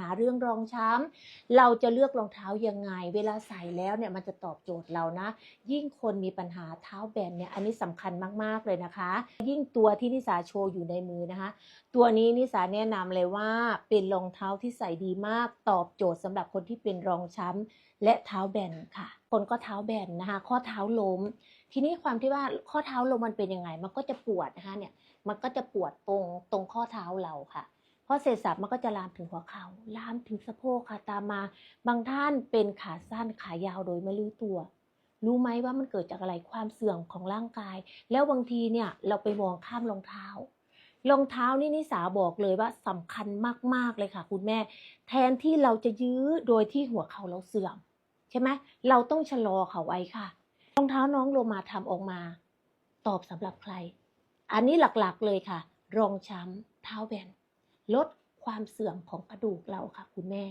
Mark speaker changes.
Speaker 1: หาเรื่องรองช้ำเราจะเลือกรองเท้ายังไง เวลาใส่แล้วเนี่ยมันจะตอบโจทย์เรานะ ยิ่งคนมีปัญหาเท้าแบนเนี่ยอันนี้สำคัญมากๆเลยนะคะ ยิ่งตัวที่นิสาโชว์อยู่ในมือนะคะ ตัวนี้นิสาแนะนำเลยว่าเป็นรองเท้าที่ใส่ดีมาก ตอบโจทย์สำหรับคนที่เป็นรองช้ำและเท้าแบนค่ะ คนก็เท้าแบนนะคะ ข้อเท้าล้ม ทีนี้ความที่ว่าข้อเท้าล้มมันเป็นยังไง มันก็จะปวดนะคะเนี่ยมันก็จะปวดตรงตรงข้อเท้าเราค่ะ พอเสร็จสับมันก็จะลามถึงหัวเขา่าลามถึงสะโพกค่ะตามมา บางท่านเป็นขาสั้นขายาวโดยไม่รู้ตัว รู้ไหมว่ามันเกิดจากอะไรความเสื่อมของร่างกาย แล้วบางทีเนี่ยเราไปมองข้ามรองเท้ารองเท้านี่นิสาบอกเลยว่าสำคัญมากๆเลยค่ะ คุณแม่ แทนที่เราจะยื้อโดยที่หัวเข่าเราเสื่อม ใช่ไหมเราต้องชะลอเขาไว้ค่ะรองเท้าน้องโลมาทำออกมา ตอบสำหรับใคร อันนี้หลักๆเลยค่ะ รองช้ำเท้าแบน ลดความเสื่อมของกระดูกเราค่ะคุณแม่